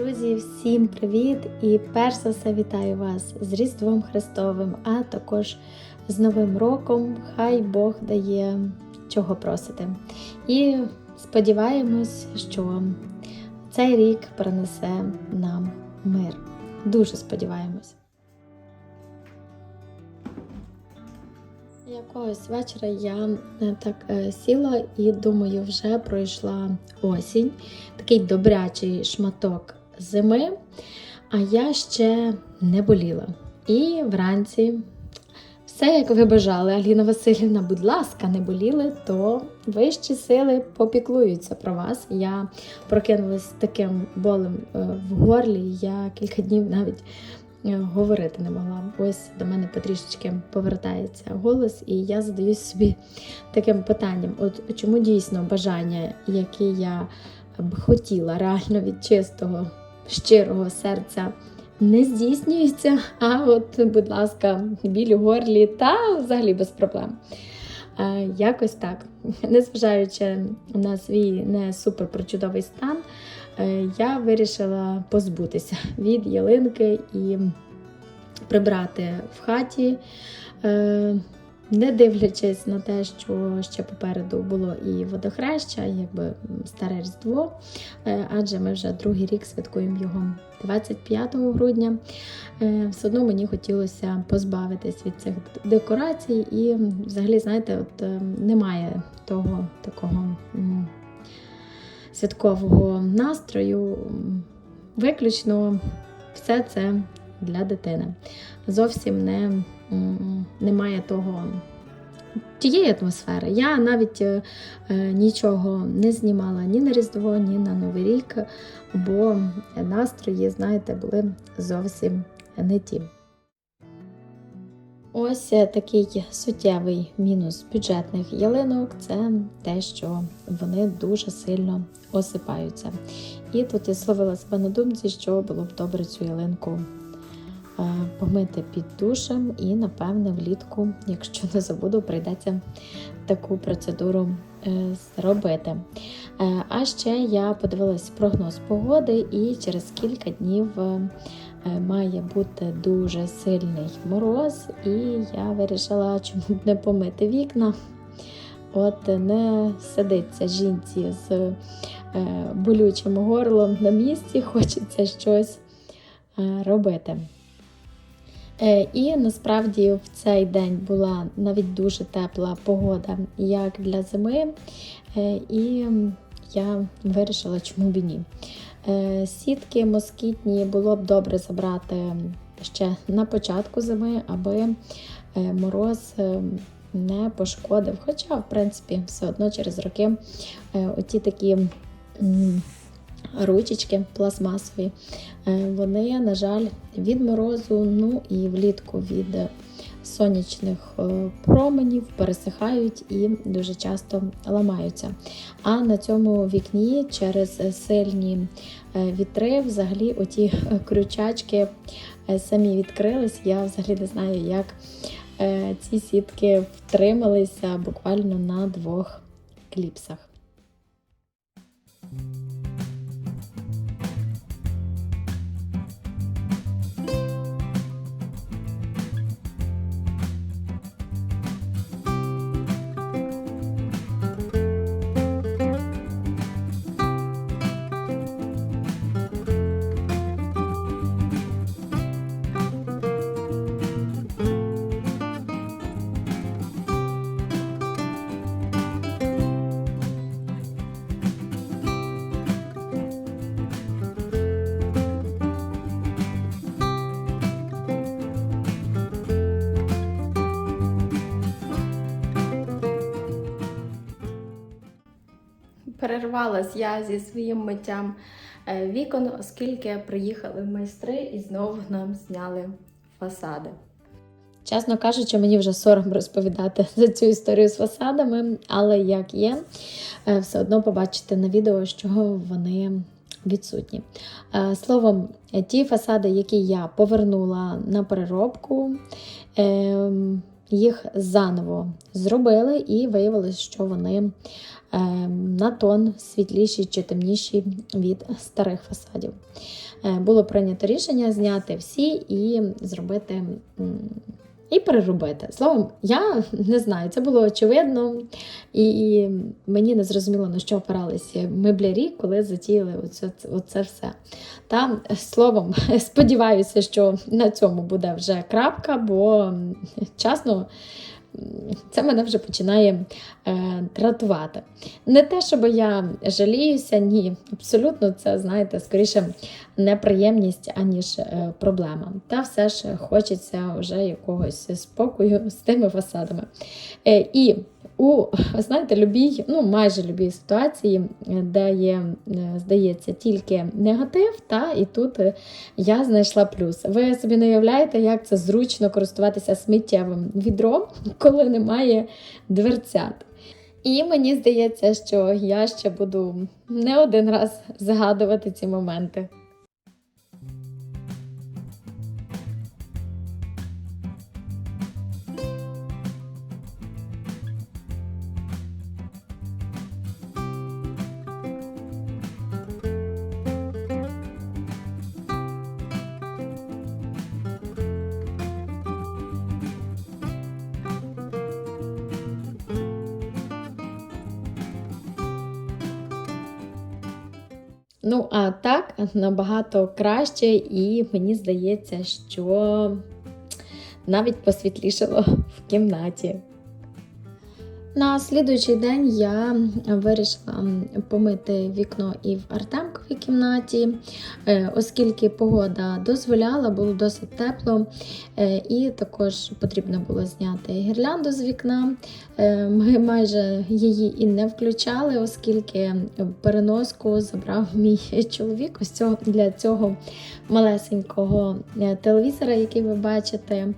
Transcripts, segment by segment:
Друзі, всім привіт! І перш за все вітаю вас з Різдвом Христовим, а також з Новим роком. Хай Бог дає чого просити. І сподіваємось, що цей рік принесе нам мир. Дуже сподіваємось. Якогось вечора я е, так е, сіла і думаю, вже пройшла осінь, такий добрячий шматок зими, а я ще не боліла. І вранці все, як ви бажали, Аліна Васильівна, будь ласка, не боліли, то вищі сили попіклуються про вас. Я прокинулась з таким болем е, в горлі. Я кілька днів навіть е, говорити не могла. Ось до мене потрішечки повертається голос, і я задаю собі таким питанням: от чому дійсно бажання, які я б хотіла реально від чистого, щирого серця. Не здійснюється, а от, будь ласка, біль у горлі та взагалі без проблем. Е, якось так. Незважаючи на свій не супер причудовий стан, е, я вирішила позбутися від ялинки і прибрати в хаті, е, не дивлячись на те, що ще попереду було і водохреща, якби старе Різдво, е, адже ми вже другий рік святкуємо його 25 грудня. Е, Все одно мені хотілося позбавитись від цих декорацій, і взагалі, знаєте, от е, немає того такого святкового настрою. Виключно все це для дитини. Зовсім не, немає того. Тієї атмосфери. Я навіть е, е, нічого не знімала ні на Різдво, ні на Новий рік, бо настрої, знаєте, були зовсім не ті. Ось е, такий суттєвий мінус бюджетних ялинок це те, що вони дуже сильно осипаються. І тут я словила себе на думці, що було б добре цю ялинку помити під душем, і, напевне, влітку, якщо не забуду, прийдеться таку процедуру е, зробити. Е, А ще я подивилась прогноз погоди, і через кілька днів е, е, має бути дуже сильний мороз, і я вирішила, чому б не помити вікна. От е, не сидиться жінці з е, болючим горлом на місці, хочеться щось е, робити. Е, І насправді в цей день була навіть дуже тепла погода, як для зими. Е, І я вирішила, чому б ні. Е, Сітки москітні було б добре забрати ще на початку зими, аби мороз не пошкодив. Хоча, в принципі, все одно через роки оті такі. Ручечки пластмасові, Е, вони, на жаль, від морозу, ну і влітку від сонячних е, променів пересихають і дуже часто ламаються. А на цьому вікні через сильні е, вітри, взагалі, оті крючачки самі відкрились. Я взагалі не знаю, як ці сітки втрималися буквально на двох кліпсах. Перервалась я зі своїм миттям е, вікон, оскільки приїхали майстри і знову нам зняли фасади. Чесно кажучи, мені вже сором розповідати за цю історію з фасадами, але як є, е, все одно побачите на відео, що вони відсутні. Е, Словом, ті фасади, які я повернула на переробку, ем, їх заново зробили, і виявилось, що вони е, на тон світліші чи темніші від старих фасадів. Е, було прийнято рішення зняти всі і зробити. І переробити. Словом, я не знаю, це було очевидно, і мені не зрозуміло, на що опиралися меблярі, коли затіяли оце, оце все. Та словом, сподіваюся, що на цьому буде вже крапка, бо чесно, це мене вже починає е, дратувати. Не те, щоб я жаліюся, ні, абсолютно це, знаєте, скоріше неприємність, аніж е, проблема. Та все ж хочеться вже якогось спокою з тими фасадами. Е, і у знаєте, любій, ну майже любій ситуації, е, де є, е, здається, тільки негатив, та і тут е, я знайшла плюс. Ви собі не уявляєте, як це зручно користуватися сміттєвим відром, коли немає дверцят. І мені здається, що я ще буду не один раз згадувати ці моменти. Ну, а так набагато краще, і мені здається, що навіть посвітлішало в кімнаті. На слідуючий день я вирішила помити вікно і в Артемковій кімнаті, е, оскільки погода дозволяла, було досить тепло, е, і також потрібно було зняти гірлянду з вікна. Е, Ми майже її і не включали, оскільки переноску забрав мій чоловік ось цього, для цього малесенького телевізора, який ви бачите.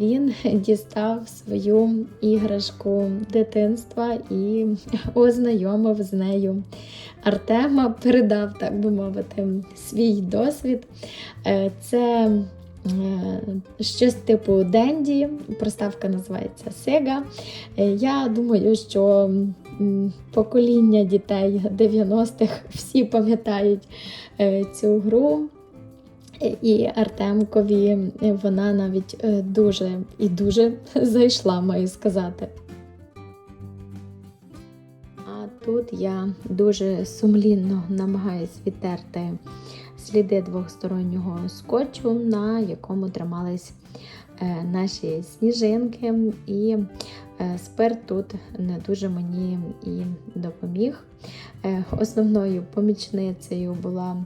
Він дістав свою іграшку дитинства і ознайомив з нею. Артема передав, так би мовити, свій досвід. Е, Це е, щось типу Денді, приставка називається Сега. Я думаю, що покоління дітей 90-х всі пам'ятають е, цю гру. І Артемкові вона навіть дуже і дуже зайшла, маю сказати. Тут я дуже сумлінно намагаюсь відтерти сліди двохстороннього скотчу, на якому тримались е, наші сніжинки, і е, спирт тут не дуже мені і допоміг. Е, Основною помічницею була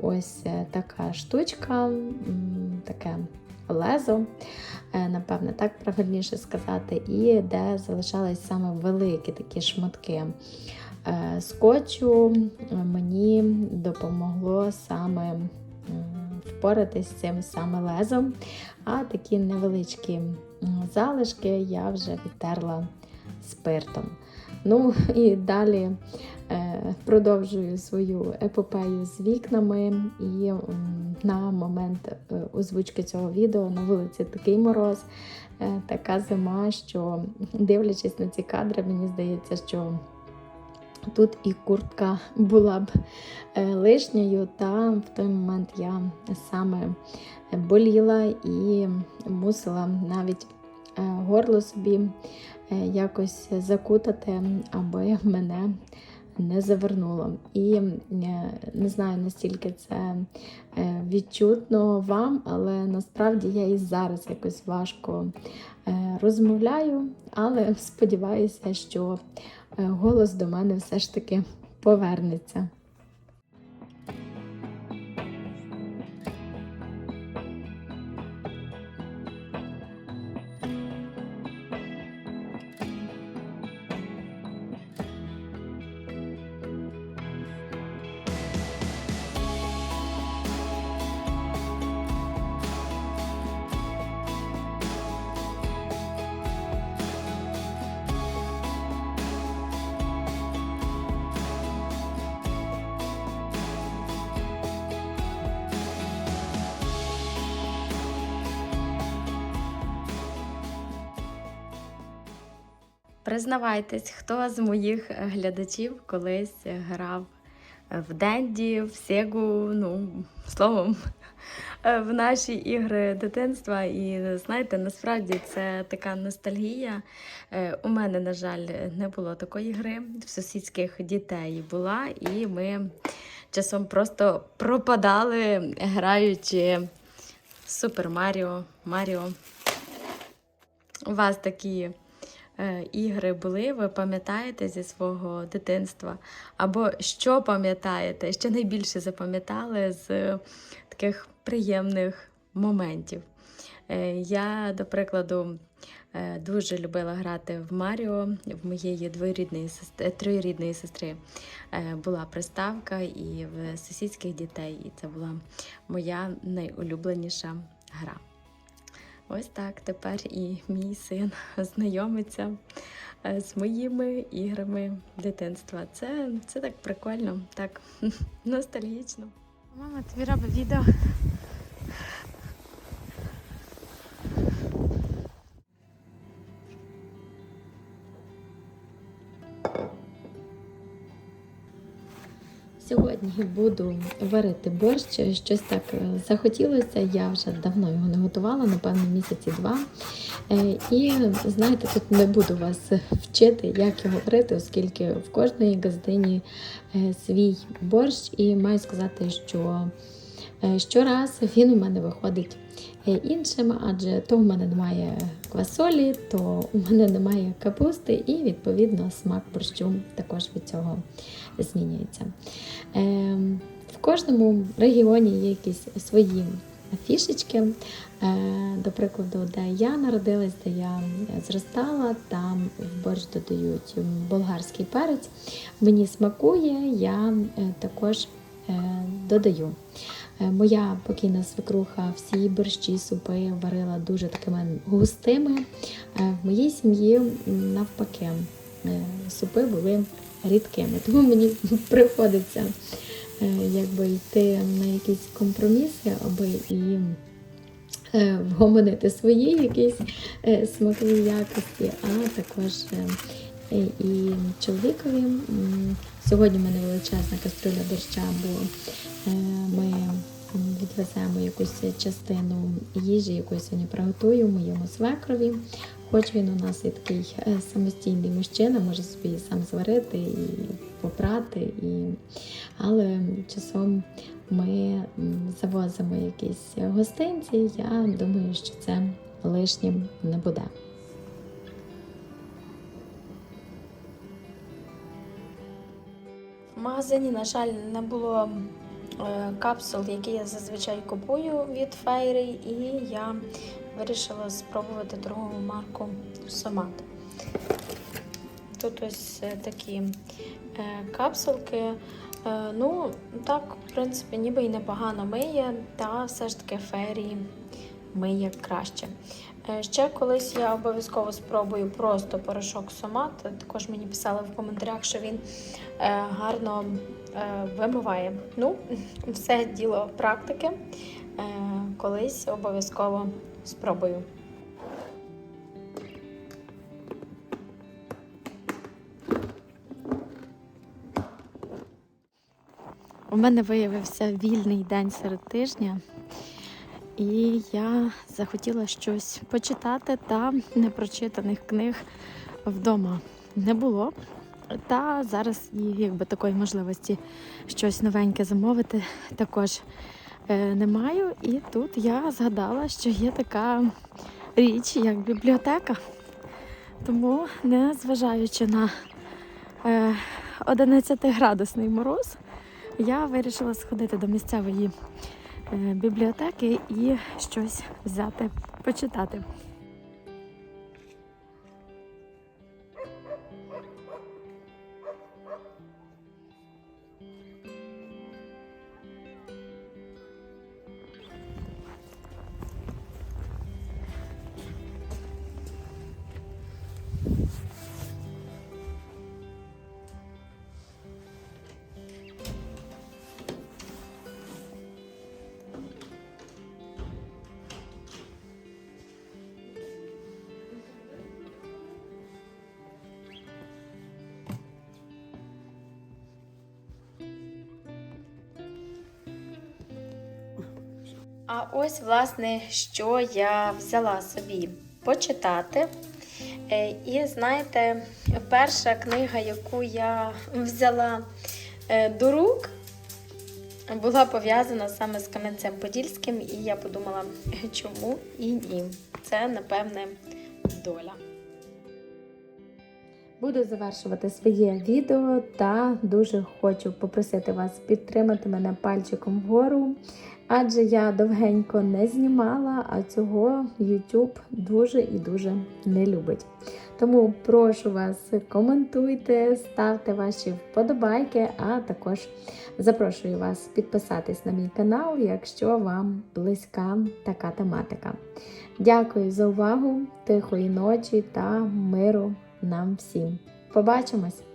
ось така штучка, таке лезо, е, напевне, так правильніше сказати, і де залишались саме великі такі шматки е, скотчу. Мені допомогло саме впоратись з цим саме лезом, а такі невеличкі залишки я вже відтерла спиртом. Ну і далі е, продовжую свою епопею з вікнами. І на момент е, озвучки цього відео на вулиці такий мороз, е, така зима, що дивлячись на ці кадри, мені здається, що тут і куртка була б е, лишньою, та в той момент я саме боліла і мусила навіть горло собі якось закутати, аби мене не завернуло. І е, не знаю, настільки це е, відчутно вам, але насправді я і зараз якось важко е, розмовляю, але сподіваюся, що голос до мене все ж таки повернеться. Признавайтесь, хто з моїх глядачів колись грав в Денді, в Сегу, ну, словом, в наші ігри дитинства. І знаєте, насправді це така ностальгія. Е, У мене, на жаль, не було такої гри. В сусідських дітей була, і ми часом просто пропадали, граючи Супер Маріо, Маріо. У вас такі е, ігри були, ви пам'ятаєте зі свого дитинства? Або що пам'ятаєте, що найбільше запам'ятали з е, таких приємних моментів? Е, я, до прикладу, е, дуже любила грати в Маріо. В моєї двоюрідної сестри, троюрідної сестри е, була приставка і в сусідських дітей, і це була моя найулюбленіша гра. Ось так тепер і мій син знайомиться е, з моїми іграми дитинства. Це, це так прикольно, так ностальгічно. Мама тобі робить відео. Сьогодні буду варити борщ. Щось так е, захотілося. Я вже давно його не готувала, напевно, місяці два. Е, І знаєте, тут не буду вас вчити, як його варити, оскільки в кожної газдині е, свій борщ, і маю сказати, що щораз він у мене виходить е, іншим, адже то в мене немає квасолі, то у мене немає капусти, і відповідно смак борщу також від цього змінюється. Е, В кожному регіоні є якісь свої фішечки. Е, До прикладу, де я народилась, де я зростала, там в борщ додають болгарський перець. Мені смакує, я е, також е, додаю. Е, Моя покійна свекруха всі борщі, супи варила дуже такими густими. Е, В моїй сім'ї навпаки е, супи були рідкими. Тому мені приходиться е, якби йти на якісь компроміси, аби і е, вгомонити свої якісь е, смакові якості, а також е, е, і чоловікові. Сьогодні в мене величезна каструля борща, бо е, ми відвеземо якусь частину їжі, яку я сьогодні приготую моєму свекрові. Хоч він у нас і такий е, самостійний мужчина, може собі сам зварити і попрати, і... але часом ми завозимо якісь гостинці. Я думаю, що це лишнім не буде. В магазині, на жаль, не було е, капсул, які я зазвичай купую від Фейри, і я вирішила спробувати торгову марку Сомат. Тут ось е, такі е, капсулки. Ну, так, в принципі, ніби й непогано миє, та все ж таки ферії миє краще. Е, Ще колись я обов'язково спробую просто порошок Сомат. Також мені писали в коментарях, що він е, гарно е, вимиває. Ну, все діло практики. Колись обов'язково спробую. У мене виявився вільний день серед тижня, і я захотіла щось почитати, та непрочитаних книг вдома не було. Та зараз і якби такої можливості щось новеньке замовити також е, не маю. І тут я згадала, що є така річ, як бібліотека. Тому, не зважаючи на е, 11-градусний мороз, я вирішила сходити до місцевої е, бібліотеки і щось взяти почитати. А ось, власне, що я взяла собі почитати. Е, І знаєте, перша книга, яку я взяла е, до рук, була пов'язана саме з Кам'янцем Подільським, і я подумала, чому і ні. Це, напевне, доля. Буду завершувати своє відео та дуже хочу попросити вас підтримати мене пальчиком вгору, адже я довгенько не знімала, а цього YouTube дуже і дуже не любить. Тому прошу вас, коментуйте, ставте ваші вподобайки, а також запрошую вас підписатись на мій канал, якщо вам близька така тематика. Дякую за увагу, тихої ночі та миру нам всім. Побачимось!